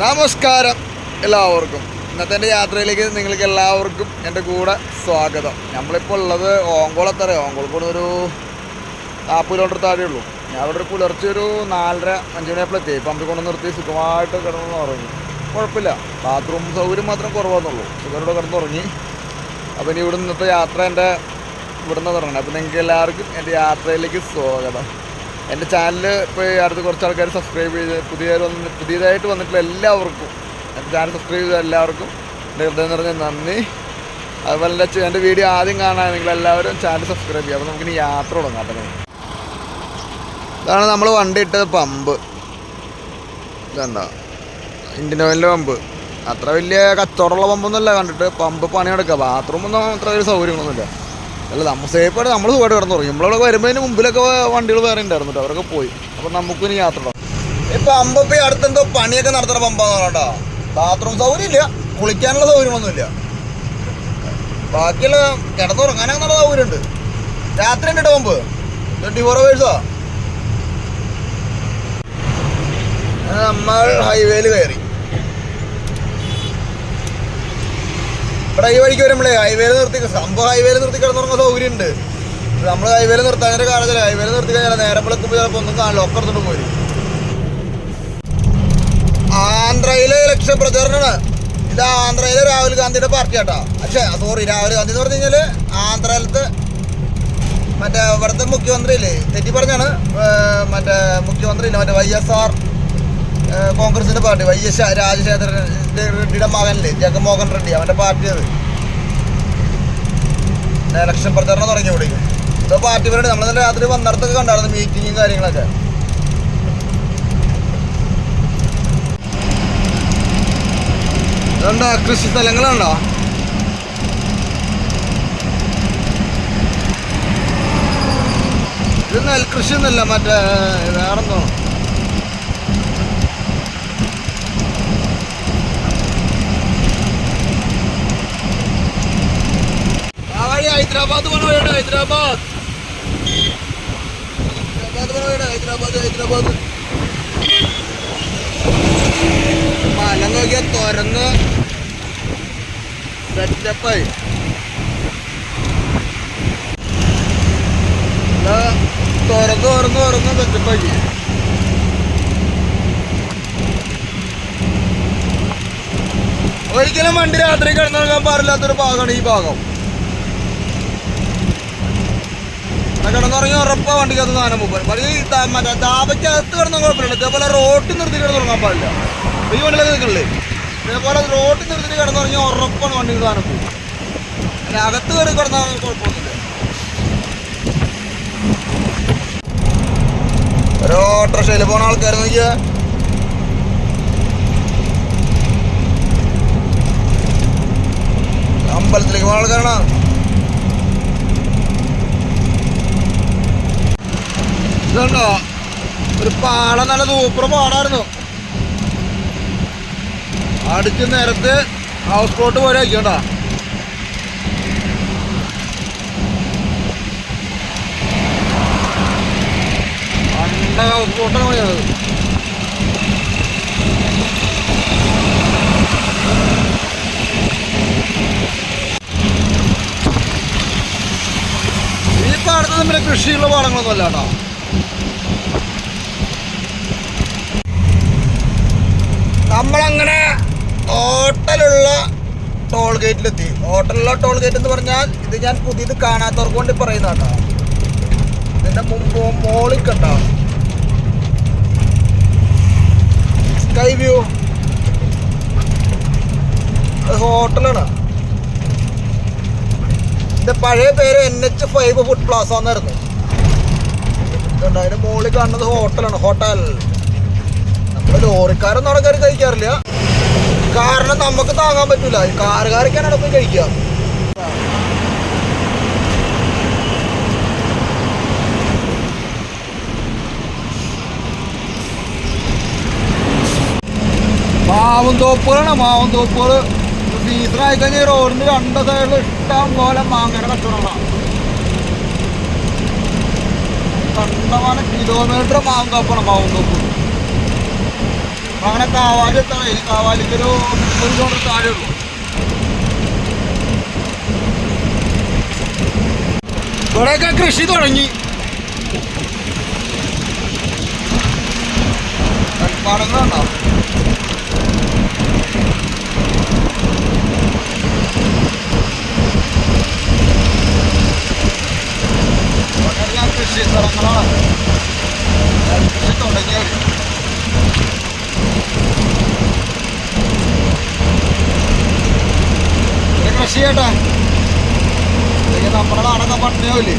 നമസ്കാരം എല്ലാവർക്കും. ഇന്നത്തെ എന്റെ യാത്രയിലേക്ക് നിങ്ങൾക്ക് എല്ലാവർക്കും എന്റെ കൂടെ സ്വാഗതം. നമ്മളിപ്പോൾ ഉള്ളത് ഓങ്കോളത്തറ ഓങ്കോളക്കൂടെ ഒരു നാൽപ്പത് കിലോമീറ്റർ താഴെ ഉള്ളൂ. ഞാൻ അവിടെ ഒരു പുലർച്ചെ ഒരു നാലര അഞ്ച് മണിയപ്പോൾ എത്തി. പമ്പിൽ കൊണ്ട് നിർത്തി. സുഖമായിട്ട് കിടന്നു ഉറങ്ങി. കുഴപ്പമില്ല. ബാത്റൂം സൗകര്യം മാത്രം കുറവാന്നുള്ളൂ. സുഖരോട് കിടന്നുറങ്ങി. അപ്പോൾ ഇനി ഇവിടെ ഇന്നത്തെ യാത്ര എന്റെ ഇവിടുന്ന് തുടങ്ങണം. അപ്പോൾ നിങ്ങൾക്ക് എല്ലാവർക്കും എന്റെ യാത്രയിലേക്ക് സ്വാഗതം. എന്റെ ചാനൽ ഇപ്പോൾ അടുത്ത് കുറച്ച് ആൾക്കാർ സബ്സ്ക്രൈബ് ചെയ്ത് പുതിയ വന്ന് പുതിയതായിട്ട് വന്നിട്ടുള്ള എല്ലാവർക്കും എന്റെ ചാനൽ സബ്സ്ക്രൈബ് ചെയ്ത എല്ലാവർക്കും എന്റെ ഹൃദയം നിറഞ്ഞ നന്ദി. അതുപോലെ എന്റെ എന്റെ വീഡിയോ ആദ്യം കാണാൻ നിങ്ങൾ എല്ലാവരും ചാനൽ സബ്സ്ക്രൈബ് ചെയ്യുക. അപ്പോൾ നമുക്കിനി യാത്ര തുടങ്ങാം. കേട്ടോ ഇതാണ്. നമ്മൾ വണ്ടി ഇട്ടത് പമ്പ്. ഇതെന്താ? ഇന്ത്യൻ ഓയിലിന്റെ പമ്പ്. അത്ര വലിയ കച്ചവടമുള്ള പമ്പൊന്നുമല്ല കണ്ടിട്ട് പമ്പ് പണിയെടുക്കുക. ബാത്റൂമൊന്നും അത്ര വലിയ സൗകര്യങ്ങളൊന്നുമില്ല. അല്ല നമ്മൾ സേഫായിട്ട് നമ്മൾ സുഖമായിട്ട് കിടന്നു തുടങ്ങി നമ്മളവിടെ വരുന്നതിന് മുമ്പിലൊക്കെ വണ്ടികൾ വേറെ ഉണ്ടായിരുന്നു കേട്ടോ അവരൊക്കെ പോയി. അപ്പം നമുക്ക് ഇനി യാത്ര ഇപ്പം അമ്പപ്പി അടുത്തെന്തോ പണിയൊക്കെ നടത്തുന്ന പമ്പാന്ന് പറഞ്ഞാ ബാത്റൂം സൗകര്യം ഇല്ല. കുളിക്കാനുള്ള സൗകര്യങ്ങളൊന്നുമില്ല ബാക്കിയുള്ള കിടന്നുറങ്ങാനൊക്കെ നല്ല സൗകര്യമുണ്ട് രാത്രി ഉണ്ട് കേട്ടോ പമ്പ്? ട്വന്റി ഫോർ അവേഴ്സാ നമ്മൾ ഹൈവേയിൽ കയറി. ഇവിടെ ഈ വഴിക്ക് വരുമ്പോഴേ ഹൈവേയിൽ നിർത്തി സംഭവം ഹൈവേയിൽ നിർത്തി കിടന്നുറങ്ങുന്ന സൗകര്യം ഉണ്ട് നമ്മൾ ഹൈവേയിൽ നിർത്താൻ കാലത്തില്ല ഹൈവേയിൽ നിർത്തി കഴിഞ്ഞാൽ നേരം വിളക്കുമ്പോൾ ചിലപ്പോൾ ഒന്നും കാണില്ല ഒക്കെ എടുത്തിട്ട് പോയി ആന്ധ്രയിലെ ഇലക്ഷൻ പ്രചരണമാണ്. ഇത് ആന്ധ്രയിലെ രാഹുൽ ഗാന്ധിയുടെ പാർട്ടി ആട്ടാ പക്ഷേ സോറി രാഹുൽ ഗാന്ധി എന്ന് പറഞ്ഞു കഴിഞ്ഞാൽ ആന്ധ്രയിലത്തെ മറ്റേ ഇവിടുത്തെ മുഖ്യമന്ത്രി ഇല്ലേ തെറ്റി പറഞ്ഞാണ് മറ്റേ മുഖ്യമന്ത്രി മറ്റേ വൈ എസ് ആർ കോൺഗ്രസിന്റെ പാർട്ടി വൈ എസ് രാജശേഖര റെഡ്ഡിയുടെ മകനില്ലേ ജഗൻമോഹൻ റെഡ്ഡി അവന്റെ പാർട്ടി അത്. ഇലക്ഷൻ പ്രചാരണം തുടങ്ങി ഇവിടെ. ഇപ്പൊ പാർട്ടി പരിപാടി നമ്മൾ ഇന്നലെ രാത്രി വന്നിടത്തൊക്കെ കണ്ടായിരുന്നു മീറ്റിങ്ങും കാര്യങ്ങളൊക്കെ. ഇതുണ്ടോ കൃഷി സ്ഥലങ്ങളുണ്ടോ? ഇത് നെൽകൃഷി ഒന്നുമില്ല മറ്റേ വേറെന്തോ ആ വഴി ഹൈദരാബാദ് പോണ ഹൈദരാബാദ്. ഹൈദരാബാദ് പോണ ഹൈദരാബാദ് ഹൈദരാബാദ്. മല നോക്കിയ തുറന്ന് സെറ്റപ്പായി. തുറന്ന് തുറന്ന് തുറന്ന് സെറ്റപ്പാക്കി ഒരിക്കലും വണ്ടി രാത്രി കിടന്നിറങ്ങാൻ പാടില്ലാത്തൊരു ഭാഗമാണ് ഈ ഭാഗം ഇവിടെ കിടന്നുറങ്ങി ഉറപ്പാ വണ്ടിക്കകത്ത് സാധനം പോകും പക്ഷേ ഈ മറ്റേ ദാബയ്ക്കകത്ത് കിടന്ന കുഴപ്പമില്ല. ഇതേപോലെ റോട്ടിൽ നിർത്തി കിടന്നുറങ്ങാൻ പാടില്ല. ഈ വണ്ടിയിലൊക്കെ നിൽക്കണില്ലേ? ഇതേപോലെ റോട്ടിൽ നിർത്തി കിടന്നുറങ്ങി ഉറപ്പാണ് വണ്ടിക്ക് സാധനം പോകും. അകത്ത് കയറി കിടന്നാൽ കുഴപ്പമൊന്നുമില്ല. ഒരു ഓട്ടോറിക്ഷയിൽ പോണ ആൾക്കാർ നോക്കിയാ. അമ്പലത്തിലേക്ക് പോണ ആൾക്കാരാണ്? ഇതുണ്ടോ ഒരു പാട നല്ല സൂപ്പർ പാടായിരുന്നു. അടിച്ച് നേരത്ത് ഹൗസ് ബോട്ട് പോലെ വയ്ക്കണ്ടോ പണ്ട ഹൗസ് ബോട്ടാണ് പോയത് ഈ പാടത്ത് നമ്മുടെ കൃഷിയുള്ള പാടങ്ങളൊന്നും അല്ല കേട്ടോ. നമ്മളങ്ങനെ ഹോട്ടലുള്ള ടോൾ ഗേറ്റിലെത്തി ഹോട്ടലുള്ള ടോൾ ഗേറ്റ് എന്ന് പറഞ്ഞാൽ ഇത് ഞാൻ പുതിയത് കാണാത്തവർക്ക് കൊണ്ട് പറയുന്ന കേട്ടോ. ഇതിന്റെ മുമ്പ് മോളിൽ കണ്ടോ? സ്കൈ വ്യൂ ഹോട്ടലാണ്. ഇതിന്റെ പഴയ പേര് N H five food plaza എന്നായിരുന്നു. അതിന്റെ മുകളിൽ കാണുന്നത് ഹോട്ടലാണ്. ഹോട്ടൽ. ലോറിക്കാരൊന്നും അവിടെ കയറി കഴിക്കാറില്ല. കാരണം നമുക്ക് താങ്ങാൻ പറ്റൂല. കാറുകാരൊക്കെയാണ് അവിടെ പോയി കഴിക്കുക. മാവും തോപ്പുകളാണ് മാവും തോപ്പുകൾ സീസൺ ആയി കഴിഞ്ഞാൽ റോഡിന് രണ്ട് സൈഡിൽ ഇഷ്ടം പോലെ മാങ്ങയുടെ കച്ചവടമാണ് കണ്ടമാനം കിലോമീറ്റർ മാവും തോപ്പാണ് മാവും തോപ്പ്. അങ്ങനെ കാവാലി എത്താൻ ഇനി കാവാലിക്ക് ഒരു മുപ്പത് കിലോമീറ്റർ താഴെ ഉള്ളൂ. ഇവിടെയൊക്കെ കൃഷി തുടങ്ങി. നെൽപ്പാടങ്ങളുണ്ടോ ഇവിടെയെല്ലാം കൃഷി സ്ഥലങ്ങളാണ് നെൽകൃഷി തുടങ്ങിയവർ ഇത് കൃഷി ചെയ്യട്ടെ ഇല്ലെങ്കിൽ നമ്മുടെ നാടൊക്കെ പട്ടിണിയാവില്ലേ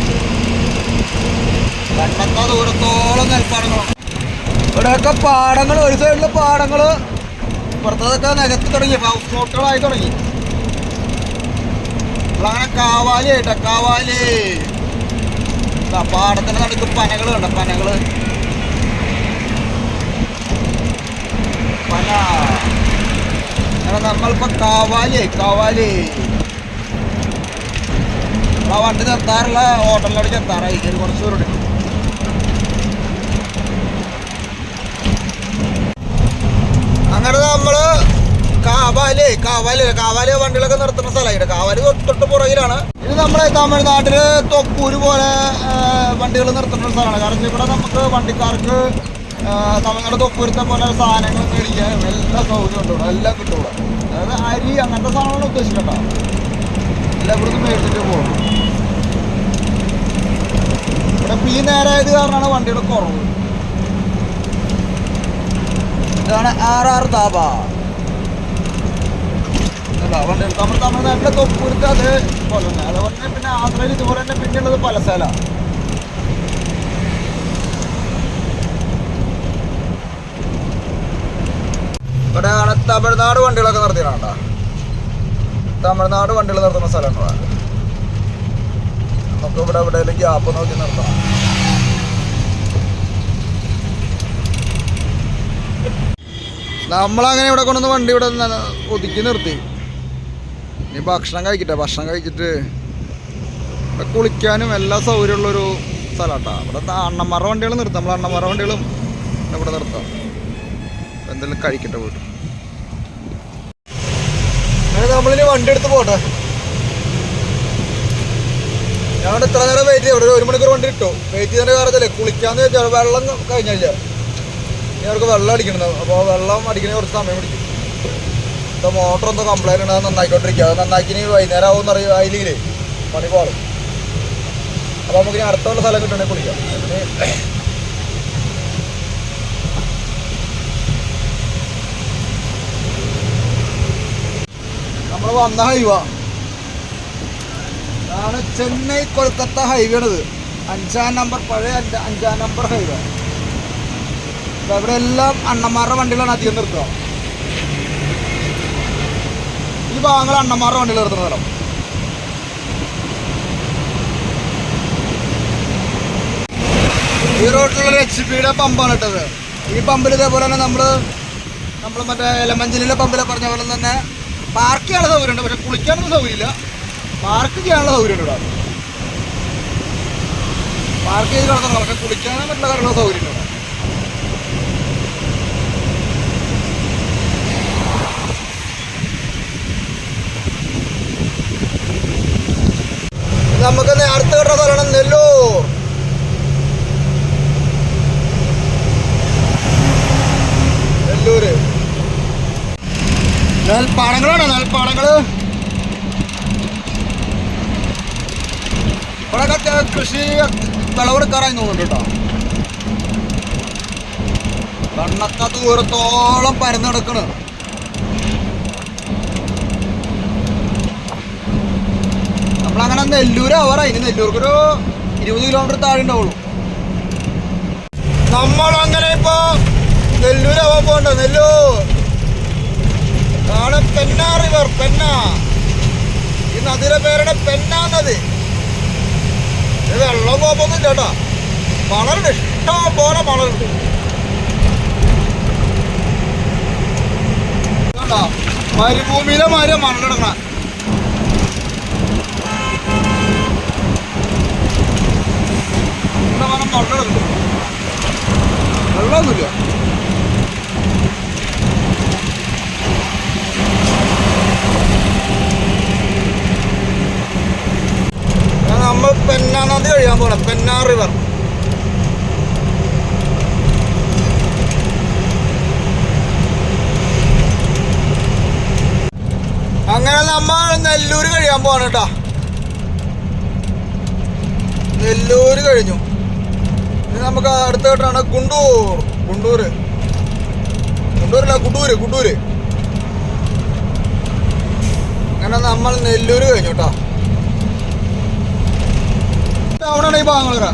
കണ്ടെത്താ ദൂരത്തോളം നെൽപ്പാടങ്ങളാണ് ഇവിടെയൊക്കെ പാടങ്ങൾ ഒരു സൈഡിലെ പാടങ്ങൾ പുറത്തതൊക്കെ നികത്തി തുടങ്ങി ഹൗസ് ബോട്ടുകളായി തുടങ്ങി. അങ്ങനെ കാവാലി ആയിട്ടാ കാവാലി. പാടത്തിന്റെ നടുക്ക് പനകൾ കണ്ട? പനകൾ. പന. അങ്ങനെ നമ്മളിപ്പോ കാവാലി കാവാലി. ആ വണ്ടി നിർത്താറുള്ള ഹോട്ടലിലോട് ചെത്താറായി കുറച്ച് ദൂരം ഉണ്ട്. അങ്ങനെ നമ്മൾ കാവാലേ കാവാലേ കാവാലേ വണ്ടികളൊക്കെ നിർത്തുന്ന സ്ഥലമായിട്ട്. കാവാലി തൊട്ട് പുറകിലാണ്. ഇത് നമ്മളെ തമിഴ്നാട്ടിൽ തൊക്കൂര് പോലെ വണ്ടികൾ നിർത്തുന്ന സ്ഥലമാണ്. കാരണം ഇവിടെ നമുക്ക് വണ്ടിക്കാർക്ക് തമിഴ്നാട് തൊക്കൂരത്തെ പോലെ സാധനങ്ങൾ മേടിക്കാൻ എല്ലാ സൗകര്യം ഉണ്ട് എല്ലാം കിട്ടും അതായത് അരി അങ്ങനത്തെ സാധനങ്ങൾ ഉദ്ദേശിക്കട്ടോ എല്ലാം ഇവിടുന്ന് മേടിച്ചിട്ട് പോകും. ഇവിടെ പി നേരായത് കാരണമാണ് വണ്ടിയുടെ കുറവ്. ഇതാണ് ആർ ആർ വണ്ടികൾ നമ്മൾ തമിഴ്നാട്ടിലെ തൊപ്പൂരത്ത് അത് അതുപോലെ തന്നെ പിന്നെ ആന്ധ്രയിൽ ഇതുപോലെ തന്നെ പിന്നെയുള്ളത് പലസേല ആണ് തമിഴ്നാട് വണ്ടികളൊക്കെ നിർത്തിയിട്ടാ തമിഴ്നാട് വണ്ടികൾ നിർത്തുന്ന സ്ഥലങ്ങളാണ്. നമുക്ക് ഇവിടെ എവിടെയെങ്കിലും ഗ്യാപ്പ് നോക്കി നിർത്തണം നമ്മളങ്ങനെ ഇവിടെ കൊണ്ടുവന്ന് വണ്ടി ഇവിടെ ഒതുക്കി നിർത്തി. ഇനി ഭക്ഷണം കഴിക്കട്ടെ ഭക്ഷണം കഴിച്ചിട്ട് ഇവിടെ കുളിക്കാനും എല്ലാ സൗകര്യമുള്ളൊരു സ്ഥലമാട്ടാ. ഇവിടെ അണ്ണന്മാരുടെ വണ്ടികൾ നിർത്താം. നമ്മൾ അണ്ണന്മാരുടെ വണ്ടികളും ഇവിടെ നിർത്താം. എന്തെങ്കിലും കഴിക്കട്ടെ പോയിട്ട് നമ്മളിനി വണ്ടി എടുത്ത് പോട്ടെ. ഞങ്ങളുടെ ഇത്ര നേരം വെയിറ്റ് ഇവിടെ ഒരു മണിക്കൂർ വണ്ടി ഇട്ടു. വെയിറ്റ് ചെയ്തതിന്റെ കാരണത്തില്ലേ കുളിക്കാന്ന് വെച്ചാൽ വെള്ളം കഴിഞ്ഞില്ല. ഇനി അവർക്ക് വെള്ളം അടിക്കണം അപ്പോൾ വെള്ളം അടിക്കണ കുറച്ച് സമയം പിടിക്കും. ഇപ്പൊ മോട്ടർ എന്തോ കംപ്ലൈന്റ് ഉണ്ട് അത് നന്നായിക്കൊണ്ടിരിക്കുക അത് നന്നാക്കി ഇനി വൈകുന്നേരം ആവുമെന്ന് അറിയുക അതിലേ പണി പോളും അപ്പോൾ നമുക്ക് ഇനി അടുത്തുള്ള സ്ഥലം കിട്ടണമെങ്കിൽ കുളിക്കാം. നമ്മൾ വന്ന ഹൈവ ആണ് ചെന്നൈ കൊൽക്കത്ത ഹൈവേ ആണിത്. അഞ്ചാം നമ്പർ പഴയ അഞ്ചാം നമ്പർ ഹൈവേ ഇവിടെ എല്ലാം അണ്ണന്മാരുടെ വണ്ടികളാണ് അധികം നിർത്തുക. ഈ ഭാഗങ്ങൾ അണ്ണന്മാരുടെ വണ്ടികൾ നിർത്തുന്ന സ്ഥലം ഈ റോഡിലുള്ള എച്ച് പിയുടെ പമ്പാണ് ഇട്ടത് ഈ പമ്പിൽ ഇതേപോലെ തന്നെ നമ്മൾ നമ്മൾ മറ്റേ എലമഞ്ചലിലെ പമ്പിലെ പറഞ്ഞ പോലെ തന്നെ പാർക്ക് ചെയ്യാനുള്ള സൗകര്യമുണ്ട്. പക്ഷെ കുളിക്കാനുള്ള സൗകര്യമില്ല. പാർക്ക് ചെയ്യാനുള്ള സൗകര്യമുണ്ട് ഇവിടെ. പാർക്ക് ചെയ്ത് കിടക്കണം പക്ഷെ കുളിക്കാനും മറ്റുള്ള കാര്യമുള്ള സൗകര്യമുണ്ട് നമുക്ക് അടുത്ത കിട്ടുന്ന സ്ഥലമാണ് നെല്ലൂർ നെല്ലൂര്. നെൽപ്പാടങ്ങളാണ് നെൽപ്പാടങ്ങൾ? ഇവിടെ കൃഷി വിളവെടുക്കാറായി തോന്നുന്നുണ്ട് കേട്ടോ. കണ്ണത്ത ദൂരത്തോളം പരന്ന് നമ്മളങ്ങനെ നെല്ലൂർ ആവാറായി ഇനി നെല്ലൂർക്കൊരു ഇരുപത് കിലോമീറ്റർ താഴെ ഉണ്ടാവുള്ളൂ. നമ്മളങ്ങനെ ഇപ്പൊ നെല്ലൂർ ആവാൻ പോകണ്ട നെല്ലൂർ. ആണ് പെന്ന റിവർ പെന്ന. ഈ നദിയുടെ പേരുടെ പെന്ന നദി. വെള്ളം പോകുന്നില്ല കേട്ടോ. മണലുണ്ട് ഇഷ്ടം പോലെ മണലുണ്ട് മരുഭൂമിയിലെ മാതിരി മണലെടുക്കണ തൊണ്ടടുന്നു വെള്ളമൊന്നുമില്ല നമ്മൾ പെന്നാ നദി കഴിയാൻ പോകണം പെന്നാ റിവർ അങ്ങനെ നമ്മൾ നെല്ലൂർ കഴിയാൻ പോവാണ് കേട്ടോ. നെല്ലൂർ കഴിഞ്ഞു. ഇനി നമുക്ക് അടുത്ത കേട്ടാണ് ഗുണ്ടൂർ. ഗുണ്ടൂർ. ഗുണ്ടൂരല്ല കുണ്ടൂര് കുണ്ടൂര് അങ്ങനെ നമ്മൾ നെല്ലൂര് കഴിഞ്ഞു കേട്ടോ ടൗണാണ് ഈ ഭാഗങ്ങളൊക്കെ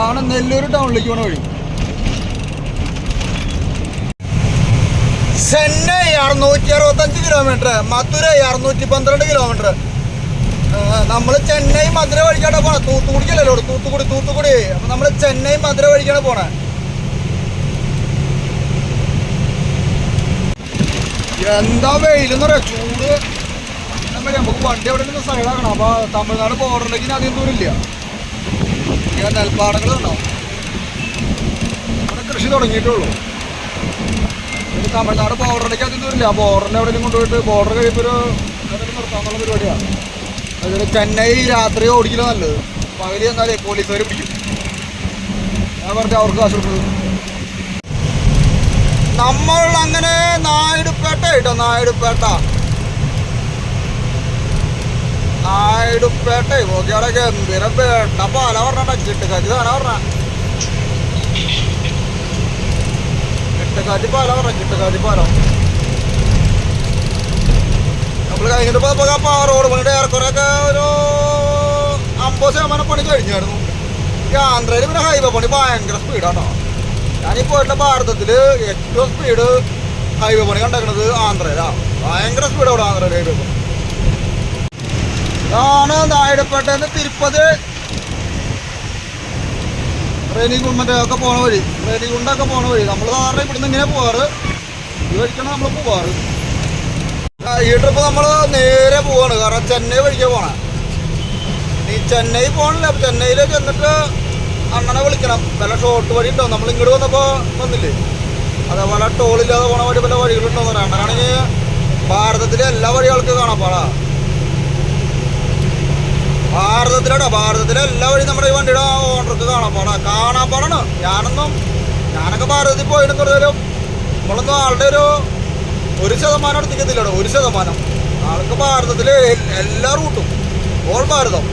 ആണ് നെല്ലൂർ ടൗണിലേക്ക് പോണ വഴി. ചെന്നൈ അറുന്നൂറ്റി അറുപത്തഞ്ച് കിലോമീറ്റർ മധുരൈ അറുന്നൂറ്റി പന്ത്രണ്ട് കിലോമീറ്റർ നമ്മൾ ചെന്നൈ മധുര വഴിക്കാണ് പോണേ. തൂത്തുക്കുടിക്കല്ലോ തൂത്തുക്കുടി തൂത്തുക്കുടി. അപ്പൊ നമ്മൾ ചെന്നൈ മധുര വഴിക്കാണ് പോണേ. എന്താ വെയിലെന്ന് പറയാ? ചൂട്. നമുക്ക് വണ്ടി അവിടെ നിന്ന് സൈഡാക്കണം അപ്പൊ തമിഴ്നാട് ബോർഡറിലേക്ക് അധികം ദൂരമില്ല. നെൽപ്പാടങ്ങളുണ്ടാവും ഇവിടെ കൃഷി തുടങ്ങിയിട്ടുള്ളൂ. ഇനി തമിഴ്നാട് ബോർഡറിലേക്ക് അധികം ദൂരമില്ല. ബോർഡറിന്റെ എവിടെയെങ്കിലും കൊണ്ടുപോയിട്ട് ബോർഡർ കഴിയുമ്പോൾ ഒരു നിർത്താനുള്ള പരിപാടിയാണ്. അതുപോലെ ചെന്നൈ രാത്രി ഓടിക്കില്ല നല്ലത്. പകൽ എന്നാലേ പോലീസുകാർ പിടിക്കും. ഞാൻ പറഞ്ഞ അവർക്ക് കാശ് നമ്മൾ അങ്ങനെ നായിഡുപേട്ട കേട്ടോ നായിഡുപേട്ട. ഓക്കെ അവിടെ ഗംഭീര പേട്ട. പാല പറഞ്ഞ ചിട്ടുകാറ്റ് സാധനം പറഞ്ഞ? ചിട്ടുകാറ്റ് പാല പറഞ്ഞ ചിട്ടുകാറ്റ് പാലം. നമ്മൾ കഴിഞ്ഞിട്ട് പോയപ്പോ അപ്പോൾ റോഡ് പണിയുടെ ഏറെക്കുറെയൊക്കെ ഒരു അമ്പത് ശതമാനം പണി കഴിഞ്ഞായിരുന്നു. ഈ ആന്ധ്രയിൽ പിന്നെ ഹൈവേ പണി ഭയങ്കര സ്പീഡാട്ടോ ഞാനീ പോയിട്ടുള്ള ഭാരതത്തിൽ ഏറ്റവും സ്പീഡ് ഹൈവേ പണി കണ്ടേക്കണത് ആന്ധ്രയിലാണ് ഭയങ്കര സ്പീഡ് അവിടെ ആന്ധ്രയിൽ ഹൈവേ പണി ഇതാണ് നായിടപ്പെട്ടെന്ന് തിരുപ്പതി റേനികുണ്ടൊക്കെ ഒക്കെ പോണ വഴി. കൊണ്ടൊക്കെ പോണ വഴി. നമ്മൾ സാധാരണ ഇവിടുന്ന് ഇങ്ങനെ പോവാറ്. ഈ വഴിക്കാണ് നമ്മൾ പോവാറ്. ഈ ട്രിപ്പ് നമ്മൾ നേരെ പോവാണ്. കാരണം ചെന്നൈ വഴിക്കാ പോണേ. ഈ ചെന്നൈ പോകണില്ല അപ്പം ചെന്നൈയിൽ ചെന്നിട്ട് അണ്ണനെ വിളിക്കണം. പല ഷോർട്ട് വഴി ഉണ്ടാവും നമ്മൾ ഇങ്ങോട്ട് വന്നപ്പോൾ വന്നില്ലേ? അതേപോലെ ടോളില്ലാതെ പോണ വഴി പല വഴികളുണ്ടോ പറയാം അണ്ണനാണെങ്കിൽ ഭാരതത്തിലെ എല്ലാ വഴികൾക്ക് കാണാപ്പാടാ ഭാരതത്തിലാടാ ഭാരതത്തിലെ എല്ലാ നമ്മുടെ ഈ വണ്ടിയുടെ ഓണർക്ക് കാണാപ്പാടാ കാണാപ്പാടാണ് ഞാനൊന്നും ഞാനൊക്കെ ഭാരതത്തിൽ പോയിരുന്നു പറഞ്ഞാലും നമ്മളൊന്നും ആളുടെ ഒരു ഒരു ശതമാനം എടുത്തിക്കത്തില്ലടോ ഒരു ശതമാനം. ആൾക്ക് ഭാരതത്തിലെ എല്ലാ റൂട്ടും. ഓൾ ഭാരതം.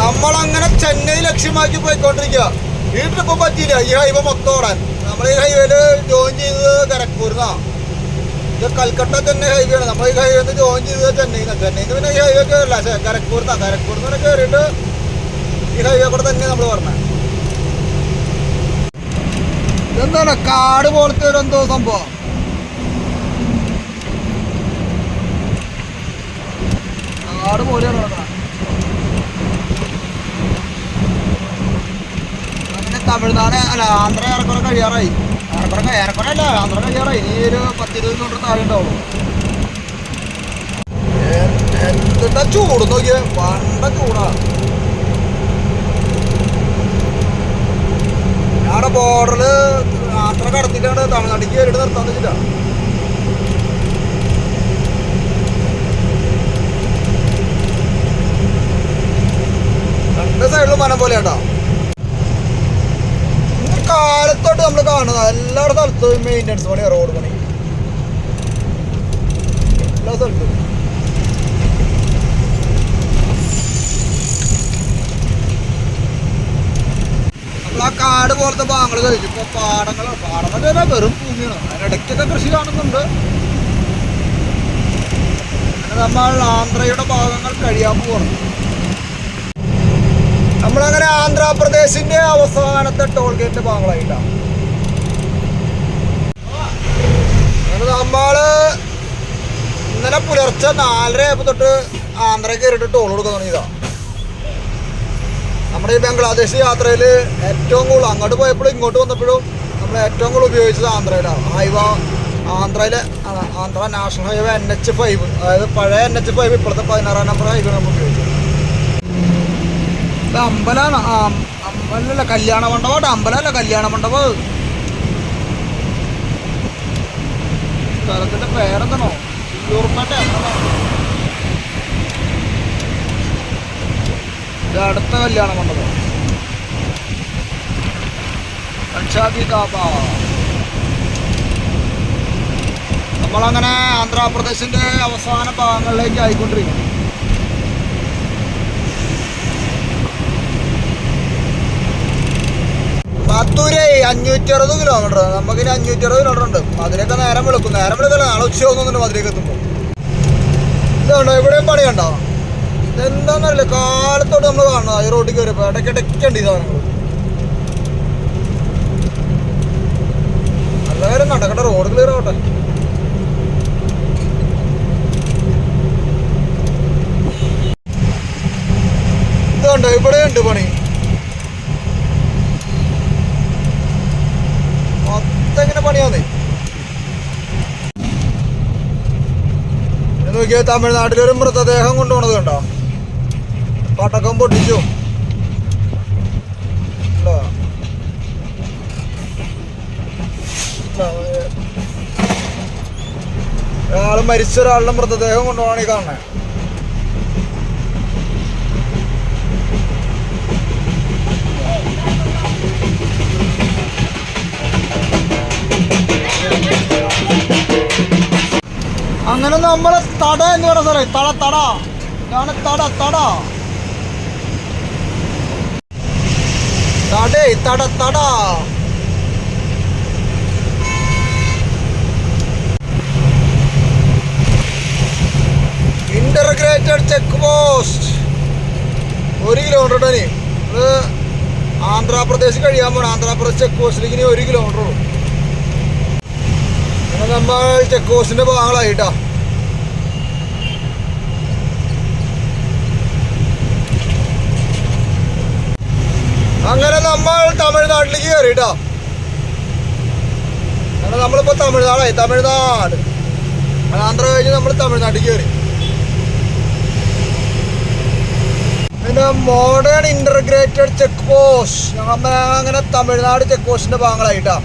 നമ്മളങ്ങനെ ചെന്നൈ ലക്ഷ്യമാക്കി പോയിക്കൊണ്ടിരിക്കുക. ഈ ട്രിപ്പ് പറ്റിയില്ല. ഈ ഹൈവേ മൊത്തം ഓടാൻ. നമ്മൾ ഈ ഹൈവേയിൽ ജോയിൻ ചെയ്തത് കരക്പൂരിന്നാ ഇത് കൽക്കട്ട തന്നെ ഹൈവേ ആണ്. നമ്മൾ ഈ ഹൈവേ ജോയിൻ ചെയ്തത് ചെന്നൈയിൽ നിന്ന് ചെന്നൈയിൽ നിന്ന് പിന്നെ ഈ ഹൈവേ കയറില്ല കരക്കൂർ കരക്കൂർ നിന്ന് കയറിയിട്ട് ഈ ഹൈവേ കൂടെ തന്നെ നമ്മൾ പറഞ്ഞത് ഇതെന്താണ്? കാട് പോലത്തെ ഒരു എന്തോ സംഭവം. കാട് പോലെയാണ് അങ്ങനെ തമിഴ്നാട് അല്ല ആന്ധ്ര ഇറക്കുന്ന കഴിയാറായി. ഏറെക്കുറെ ഏറെക്കുറെ അല്ല അന്നേരം കഴിയാറായി ഇനി ഒരു പത്തിരുപത് കിലോമീറ്റർ താഴെ ഉണ്ടാവുള്ളൂ. എന്താ ചൂട് നോക്കിയേ? വണ്ട ചൂടാ. ഞാടെ ബോർഡറിൽ ആന്ധ്ര കടത്തിട്ടാണ് തമിഴ്നാട്ടിലേക്ക് കയറിയിട്ട് നിർത്താൻ വെച്ചില്ല രണ്ട് സൈഡിലും മനം പോലെ കേട്ടോ കാലത്തോട്ട് നമ്മൾ കാണുന്നത് എല്ലാ സ്ഥലത്തും മെയിന്റനൻസ് പണി റോഡ് പണി. എല്ലാ സ്ഥലത്തും. ആ കാട് പോലത്തെ ഭാഗങ്ങൾ കഴിച്ചു ഇപ്പൊ പാടങ്ങൾ പാടം എന്ന് വെറും ഭൂമിയാണ്. അതിനിടയ്ക്കൊക്കെ കൃഷി കാണുന്നുണ്ട്. നമ്മൾ ആന്ധ്രയുടെ ഭാഗങ്ങൾ കഴിയാൻ പോകണം നമ്മളങ്ങനെ ആന്ധ്രാപ്രദേശിന്റെ അവസാനത്തെ ടോൾ ഗേറ്റ് ഭാഗങ്ങളായിട്ടാണ്. അങ്ങനെ നമ്മൾ ഇന്നലെ പുലർച്ചെ നാലര ആയപ്പോ തൊട്ട് ആന്ധ്ര കയറിയിട്ട് ടോൾ കൊടുക്കാൻ തുടങ്ങിയതാ. നമ്മുടെ ഈ ബംഗ്ലാദേശ് യാത്രയിൽ ഏറ്റവും കൂടുതൽ അങ്ങോട്ട് പോയപ്പോഴും ഇങ്ങോട്ട് വന്നപ്പോഴും നമ്മൾ ഏറ്റവും കൂടുതൽ ഉപയോഗിച്ചത് ആന്ധ്രയിലാണ്. ഹൈവ ആന്ധ്രയിലെ Andhra national highway N H five അതായത് പഴയ എൻ എച്ച് ഫൈവ് ഇപ്പോഴത്തെ പതിനാറാം നമ്പർ ഹൈവേ നമ്മൾ ഉപയോഗിച്ചത്. അമ്പലാണ് അമ്പലമാണ് ആ അമ്പ അല്ലല്ല കല്യാണ മണ്ഡപം. അമ്പലമല്ല കല്യാണ മണ്ഡപം. സ്ഥലത്തിന്റെ പേരെന്താണോ യൂർപ്പന്റെ ഇത് അടുത്ത കല്യാണ മണ്ഡപം നമ്മളങ്ങനെ ആന്ധ്രാപ്രദേശിന്റെ അവസാന ഭാഗങ്ങളിലേക്ക് ആയിക്കൊണ്ടിരിക്കുന്നു. പത്തൂര് അഞ്ഞൂറ്റി അറുപത് കിലോമീറ്റർ നമുക്കിനി അഞ്ഞൂറ്റി അറുപത് കിലോമീറ്റർ ഉണ്ട്. അതിനൊക്കെ നേരം വിളിക്കും. നേരം വിളിക്കല്ല നാളെ ഉച്ച ഒന്നുണ്ട് മധുരയ്ക്ക് എത്തുമ്പോൾ ഇതുണ്ടോ എവിടെയും പണിയുണ്ടോ? ഇതെന്താണെന്നറിയില്ല കാലത്തോട്ട് നമ്മൾ കാണണം ഈ റോഡിൽ കയറിയപ്പോൾ ഇടയ്ക്ക് ഇടയ്ക്കുണ്ട് ഈ സാധനങ്ങൾ നല്ല കാര്യം നടക്കട്ടെ റോഡ് ക്ലിയർ ആവട്ടെ ഇതുണ്ടോ ഇവിടെ ഉണ്ട് പണി മൊത്തം ഇങ്ങനെ പണിയാന്നേ തമിഴ്നാട്ടിൽ തമിഴ്നാട്ടിലൊരു മൃതദേഹം കൊണ്ടുപോണത് കണ്ടോ? പടക്കം പൊട്ടിച്ചു? ഒരാൾ മരിച്ച ഒരാളുടെ മൃതദേഹം കൊണ്ടുപോകണം ഈ കാണണേ അങ്ങനെ നമ്മളെ തട എന്ന് പറയാം സാറേ തട തട. ഇതാണ് തട തട. തടേ തട തട. Integrated check post. ഒരു കിലോമീറ്റർ ഇനി. ആന്ധ്രാപ്രദേശ് കഴിയാൻ പോണം. ആന്ധ്രാപ്രദേശ് ചെക്ക് പോസ്റ്റിലേക്ക് ഇനി ഒരു കിലോമീറ്റർ ഉള്ളൂ. നമ്മൾ ചെക്ക് പോസ്റ്റിന്റെ ഭാഗങ്ങളായിട്ടാ അങ്ങനെ നമ്മൾ തമിഴ്നാട്ടിലേക്ക് കയറിട്ടോ അങ്ങനെ നമ്മളിപ്പോ തമിഴ്നാടായി തമിഴ്നാട്. ആന്ധ്ര കഴിഞ്ഞ് നമ്മൾ തമിഴ്നാട്ടിൽ കയറി പിന്നെ മോഡേൺ ഇന്റർഗ്രേറ്റഡ് ചെക്ക് പോസ്റ്റ് അങ്ങനെ തമിഴ്നാട് ചെക്ക് പോസ്റ്റിന്റെ ഭാഗങ്ങളായിട്ടാ.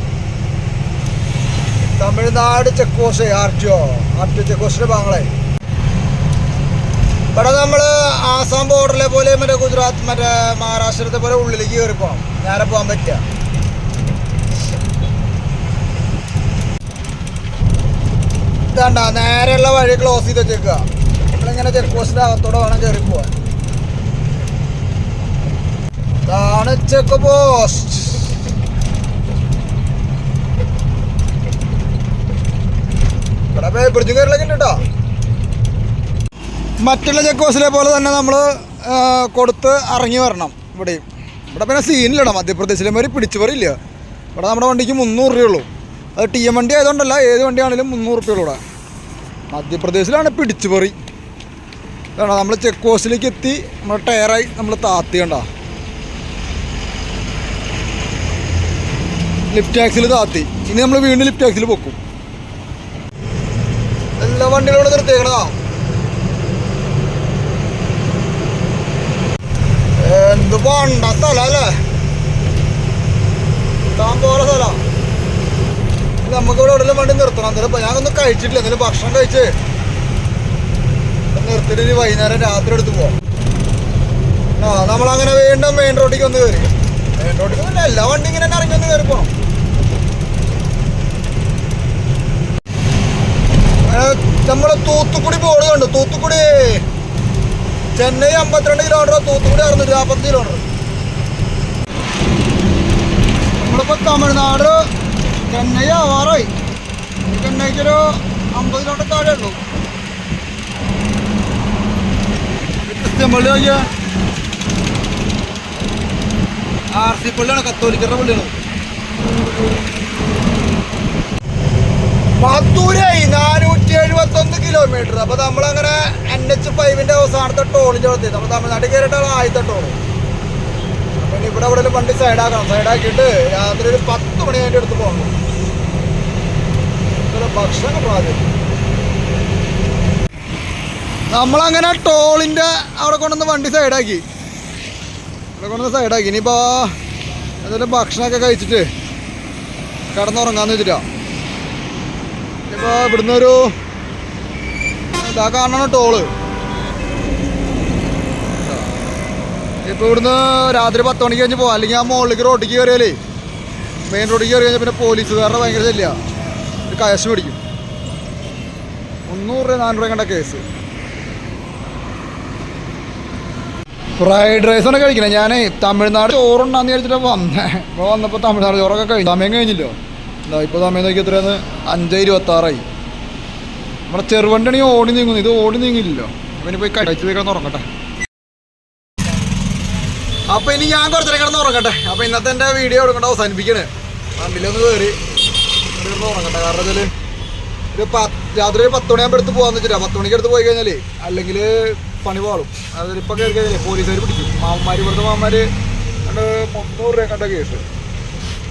Tamil Nadu check post R T O R T O check പോസ്റ്റിന്റെ ഭാഗങ്ങളായി. ഇവിടെ നമ്മൾ ആസാം ബോർഡറിലെ പോലെ മറ്റേ ഗുജറാത്ത് മറ്റേ മഹാരാഷ്ട്രത്തെ പോലെ ഉള്ളിലേക്ക് കയറി പോകണം നേരെ പോകാൻ പറ്റുക. ഇതാണ്ട നേരെയുള്ള വഴി ക്ലോസ് ചെയ്ത് വെച്ചേക്കുക. നമ്മളിങ്ങനെ ചെക്ക് പോസ്റ്റിന്റെ അകത്തോടെ വേണം കയറി പോവാൻ. ഇതാണ് ചെക്ക് പോസ്റ്റ് ഇവിടെ ബ്രിഡ്ജ് കയറിലൊക്കെ ഉണ്ട് കേട്ടോ മറ്റുള്ള ചെക്ക് പോസ്റ്റിലെ പോലെ തന്നെ നമ്മൾ കൊടുത്ത് ഇറങ്ങി വരണം ഇവിടെയും. ഇവിടെ പിന്നെ സീനില്ലട മധ്യപ്രദേശിലെ മാതിരി പിടിച്ചു പറയില്ല. ഇവിടെ നമ്മുടെ വണ്ടിക്ക് മുന്നൂറ് രൂപയുള്ളൂ. അത് ടി എം വണ്ടി ആയതുകൊണ്ടല്ല ഏത് വണ്ടിയാണെങ്കിലും മുന്നൂറ് രൂപയുള്ളൂ ഇവിടെ. മധ്യപ്രദേശിലാണ് പിടിച്ചു പറി. ഇതാണ് നമ്മൾ ചെക്ക് പോസ്റ്റിലേക്ക് എത്തി നമ്മൾ ടയറായി നമ്മൾ താത്തി കണ്ട. ലിഫ്റ്റ് ടാക്സിൽ താത്തി. ഇനി നമ്മൾ വീണ്ടും ലിഫ്റ്റ് ടാക്സിൽ പൊക്കും. എല്ലാ വണ്ടികളും നിർത്തിയേക്കണതാ. എന്ത് പണ്ട സ്ഥലം അല്ലേ? താൻ പോലെ സ്ഥലം. നമുക്ക് ഇവിടെ എവിടെയെങ്കിലും വണ്ടി നിർത്തണം. എന്തായാലും ഞാനൊന്നും കഴിച്ചിട്ടില്ല. എന്തായാലും ഭക്ഷണം കഴിച്ച്. നിർത്തിട്ട് ഇനി വൈകുന്നേരം രാത്രി എടുത്ത് പോവാം. ആ നമ്മളങ്ങനെ വീണ്ടും മെയിൻ റോഡിലേക്ക് ഒന്ന് കയറി. മെയിൻ റോഡിലേക്ക് ഒന്നുമില്ല. എല്ലാ വണ്ടി ഇങ്ങനെ തന്നെ ഇറങ്ങി ഒന്ന് കയറി പോകണം നമ്മൾ തൂത്തുക്കുടി ബോർഡ് കണ്ടു? തൂത്തുക്കുടി. ചെന്നൈ അമ്പത്തിരണ്ട് കിലോമീറ്റർ തൂത്തുക്കുടി അറുന്നൂറ്റി നാൽപ്പത്തി കിലോമീറ്റർ നമ്മളിപ്പോൾ തമിഴ്നാട് ചെന്നൈ ആവാറായി. ചെന്നൈക്ക് ചെന്നൈക്കൊരു അമ്പത് കിലോമീറ്റർ താഴെ ഉള്ളൂ. ക്രിസ്ത്യൻ പള്ളി നോക്കിയാ. ആർ സി പള്ളിയാണ് കത്തോലിക്കരുടെ പള്ളിയാണ്. മധുരൈ നാനൂറ്റി എഴുപത്തി ഒന്ന് കിലോമീറ്റർ അപ്പൊ നമ്മളങ്ങനെ എൻ എച്ച് ഫൈവിന്റെ അവസാനത്തെ ടോളിൽ അടുത്ത് നമ്മൾ തമിഴ്നാട്ടിൽ കയറിയിട്ടാണ് ആദ്യത്തെ ടോൾ അപ്പൊ ഇവിടെ ഇവിടെ വണ്ടി സൈഡാക്കണം സൈഡാക്കിയിട്ട് രാത്രി ഒരു പത്ത് മണി അതിന്റെ അടുത്ത് പോകണം ഭക്ഷണം പ്രാധാന്യം നമ്മളങ്ങനെ ടോളിന്റെ അവിടെ കൊണ്ടുവന്ന് വണ്ടി സൈഡാക്കി അവിടെ കൊണ്ടുവന്ന് സൈഡാക്കി ഇനിയിപ്പോ എന്തെങ്കിലും ഭക്ഷണമൊക്കെ കഴിച്ചിട്ട് കിടന്നുറങ്ങാന്ന് വെച്ചിട്ടാ. ഇപ്പോൾ ഇവിടുന്ന് ഒരു കാണണം ടോൾ. ഇപ്പോൾ ഇവിടുന്ന് രാത്രി പത്ത് മണിക്ക് കഴിഞ്ഞ് പോവാം. അല്ലെങ്കിൽ ആ മുകളിലേക്ക് റോഡിലേക്ക് കയറിയാലേ മെയിൻ റോഡിക്ക് കയറി കഴിഞ്ഞാൽ പിന്നെ പോലീസുകാരുടെ ഭയങ്കര ശല്യ. ഒരു കയശ് പിടിക്കും. മുന്നൂറ് രൂപ നാനൂറ് കണ്ട കേസ് ഫ്രൈഡ് റൈസ് ആണ് കഴിക്കണേ. ഞാൻ തമിഴ്നാട് ചോറുണ്ടാന്ന് വിചാരിച്ചിട്ട് വന്നേ. ഇപ്പോൾ വന്നപ്പോ തമിഴ്നാട് ചോറൊക്കെ കഴിഞ്ഞു സമയം കഴിഞ്ഞില്ലോ. ഇപ്പോൾ സമയം നോക്കി എത്രയാണ് അഞ്ച് ഇരുപത്തി ആറായി നമ്മുടെ ചെറുവണ്ടിയാണെങ്കിൽ ഓടി നീങ്ങുന്നു ഇത് ഓടി നീങ്ങില്ലല്ലോ. അവന് പോയി കഴിച്ചു കിടന്ന് ഉറങ്ങട്ടെ. അപ്പോൾ ഇനി ഞാൻ കുറച്ചേരം കിടന്ന് ഉറങ്ങട്ടെ. അപ്പോൾ ഇന്നത്തെ എന്റെ വീഡിയോ എടുക്കണ്ട അവസാനിപ്പിക്കണേ. വണ്ടിയിലൊന്ന് കയറി ഉറങ്ങട്ടെ. കാരണം വെച്ചാൽ ഒരു രാത്രി ഒരു പത്ത് മണിയാകുമ്പോൾ എടുത്ത് പോകാന്ന് വെച്ചിട്ടാ. പത്ത് മണിക്ക് എടുത്ത് പോയി കഴിഞ്ഞാലേ അല്ലെങ്കിൽ പണി പാളും. അതായത് ഇപ്പം കയറി കഴിഞ്ഞാൽ പോലീസുകാർ പിടിക്കും. മാമന്മാർ ഇവിടുത്തെ മാമന്മാർ രണ്ട് മുന്നൂറ് രൂപ കണ്ട കേസ്.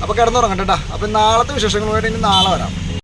അപ്പോൾ കിടന്നുറങ്ങട്ടെ അപ്പം നാളത്തെ വിശേഷങ്ങളുമായിട്ട് ഇനി നാളെ വരാം.